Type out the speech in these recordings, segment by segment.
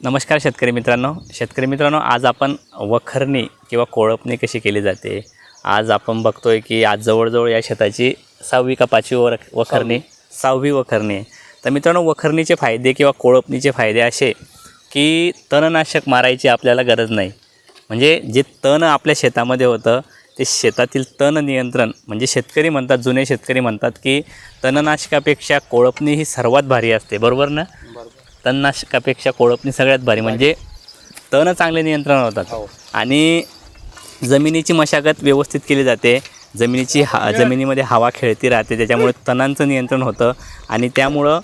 नमस्कार शेतकरी मित्रांनो. शेतकरी मित्रांनो आज आपण वखरणी किंवा कोळपणी कशी केली जाते? आज आपण बघतोय की आज जवळजवळ या शेताची सहावी का पाचवी वर वखरणी सहावी वखरणी तर मित्रांनो वखरणीचे फायदे किंवा कोळपणीचे फायदे असे की तणनाशक मारायची आपल्याला गरज नाही. म्हणजे जे तण आपल्या शेतामध्ये होतं ते शेतातील तण नियंत्रण म्हणजे शेतकरी म्हणतात जुने शेतकरी म्हणतात की तणनाशकापेक्षा कोळपणी ही सर्वात भारी असते. बरोबर ना? तणनाशकापेक्षा कोळपणी सगळ्यात भारी. म्हणजे तण चांगले नियंत्रण होतात. आणि जमिनीची मशागत व्यवस्थित केली जाते. जमिनीची हा जमिनीमध्ये हवा खेळती राहते त्याच्यामुळे तणांचं नियंत्रण होतं. आणि त्यामुळं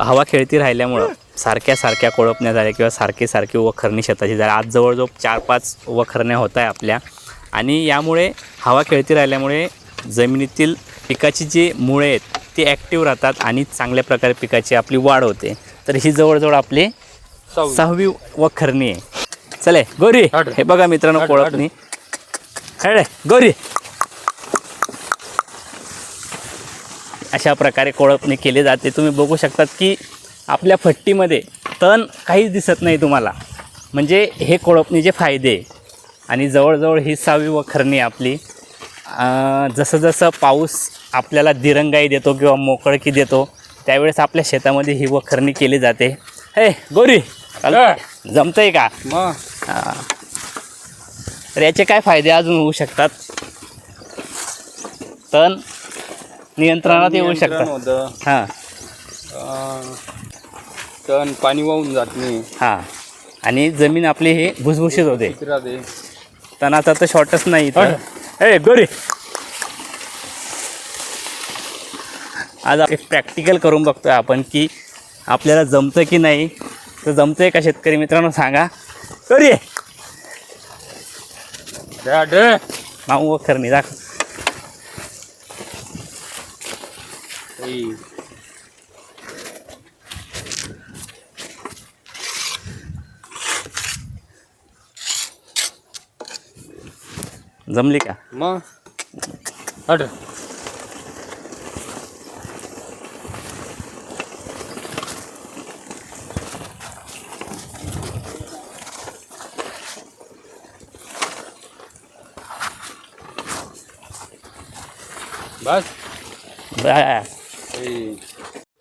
हवा खेळती राहिल्यामुळं सारख्या सारख्या कोळपण्या झाल्या किंवा सारखे सारखे वखरणी शेताची झाल्या. आज जवळजवळ चार पाच वखरण्या होत आहे आपल्या. आणि यामुळे हवा खेळती राहिल्यामुळे जमिनीतील पिकाची जी मुळे आहेत ती ॲक्टिव्ह राहतात आणि चांगल्या प्रकारे पिकाची आपली वाढ होते. तर ही जवळजवळ आपली सहावी. वखरणी आहे. चले गौरी. हे बघा मित्रांनो कोळपणी. हळे गौरी. अशा प्रकारे कोळपणी केली जाते. तुम्ही बघू शकतात की आपल्या फट्टीमध्ये तण काहीच दिसत नाही तुम्हाला. म्हणजे हे कोळपणीचे फायदे. आणि जवळजवळ ही सहावी वखरणी आपली. जसं जसं पाऊस आपल्याला दिरंगाई देतो किंवा मोकळकी देतो त्यावेळेस आपल्या शेतामध्ये ही वखरणी केली जाते. हे गोरी जमतंय का? मग हा. तर याचे काय फायदे अजून होऊ शकतात? तण नियंत्रणात येऊ शकतात. हां. तण पाणी वाहून जात नाही. हां. आणि जमीन आपली ही भुसभुशीत होते. तणाचा तर शॉर्टच नाही इथं. ए गोरी. आज एक प्रॅक्टिकल करून बघतोय आपण की आपल्याला जमतं की नाही तर जमतंय का शेतकरी मित्रांनो सांगा. गोरी. माऊ वखरणी दाखव. जमली का? मग? हट. बस. बा- ऐ,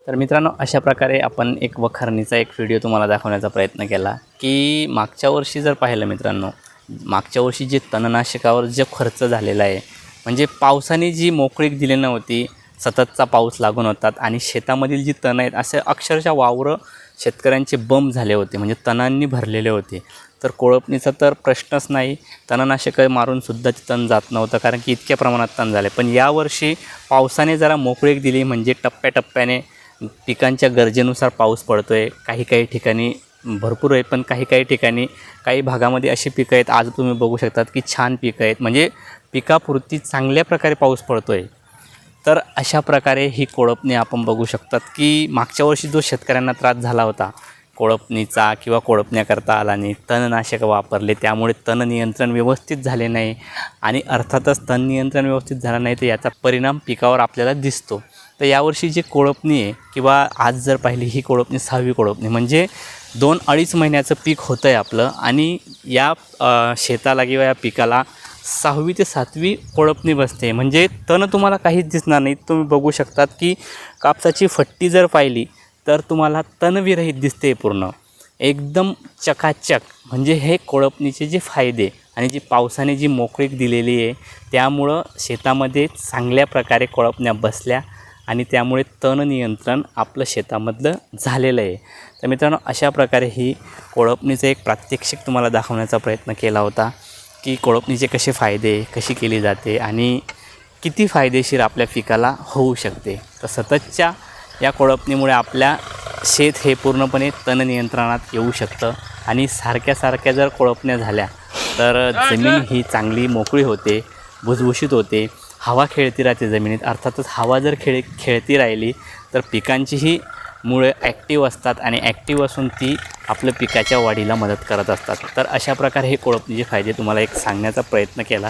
तर मित्रांनो अशा प्रकारे आपण एक वखरणीचा एक व्हिडिओ तुम्हाला दाखवण्याचा प्रयत्न केला की मागच्या वर्षी जर पाहिलं मित्रांनो मागच्या वर्षी जे तणनाशकावर जे खर्च झालेला आहे म्हणजे पावसाने जी मोकळीक दिली नव्हती सततचा पाऊस लागून होतात आणि शेतामधील जी तण आहेत असे अक्षरशः वावरं शेतकऱ्यांचे बंब झाले होते म्हणजे तणांनी भरलेले होते. तर कोळपणीचा तर प्रश्नच नाही तणनाशकं मारूनसुद्धा ते तण जात नव्हतं कारण की इतक्या प्रमाणात तण झाले. पण यावर्षी पावसाने जरा मोकळीक दिली म्हणजे टप्प्याटप्प्याने पिकांच्या गरजेनुसार पाऊस पडतो आहे काही काही ठिकाणी भरपूर आहे पण काही काही ठिकाणी काही भागामध्ये अशी पिकं आहेत आज तुम्ही बघू शकतात की छान पिकं आहेत. म्हणजे पिकापुरती चांगल्या प्रकारे पाऊस पडतो आहे तर अशा प्रकारे ही कोळपणी आपण बघू शकतात की मागच्या वर्षी जो शेतकऱ्यांना त्रास झाला होता कोळपणीचा किंवा कोळपण्या करता आला नाही तणनाशक वापरले त्यामुळे तण नियंत्रण व्यवस्थित झाले नाही आणि अर्थातच तण नियंत्रण व्यवस्थित झालं नाही तर याचा परिणाम पिकावर आपल्याला दिसतो. तर यावर्षी जी कोळपणी आहे किंवा आज जर पाहिली ही कोळपणी सहावी कोळपणी. म्हणजे दोन अडीच महिन्याचं पीक होतं आहे आपलं आणि या शेताला किंवा या पिकाला सहावी ते सातवी कोळपणी बसते. म्हणजे तण तुम्हाला काहीच दिसणार नाही. तुम्ही बघू शकतात की कापसाची फट्टी जर पाहिली तर तुम्हाला तणविरहित दिसते पूर्ण. एकदम चकाचक. म्हणजे हे कोळपणीचे जे फायदे आणि जी पावसाने जी मोकळीक दिलेली आहे त्यामुळं शेतामध्ये चांगल्या प्रकारे कोळपण्या बसल्या आणि त्यामुळे तण नियंत्रण आपलं शेतामधलं झालेलं आहे. तर मित्रांनो अशा प्रकारे ही कोळपणीचं एक प्रात्यक्षिक तुम्हाला दाखवण्याचा प्रयत्न केला होता की कोळपणीचे कसे फायदे कशी केली जाते आणि किती फायदेशीर आपल्या पिकाला होऊ शकते. तर सततच्या या कोळपणीमुळे आपल्या शेत हे पूर्णपणे तण नियंत्रणात येऊ शकतं आणि सारख्या सारख्या जर कोळपण्या झाल्या तर जमीन ही चांगली मोकळी होते भुसभुशीत होते. हवा खेळती राहते जमिनीत अर्थातच हवा जर खेळ खेळती राहिली तर पिकांचीही मुळे ॲक्टिव्ह असतात आणि ॲक्टिव्ह असून ती आपल्या पिकाच्या वाढीला मदत करत असतात. तर अशा प्रकारे हे कोळपणीचे फायदे तुम्हाला एक सांगण्याचा प्रयत्न केला.